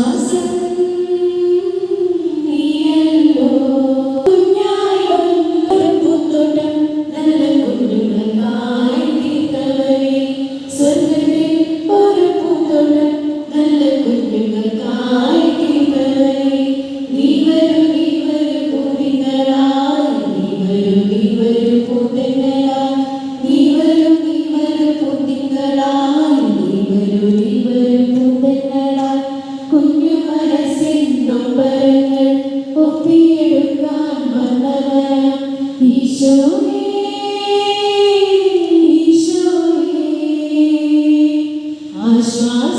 Nossa. ഒപ്പിയെടുക്കാൻ വന്നവൻ ഈശോയെ ഈശോയെ. ആശ്വാസം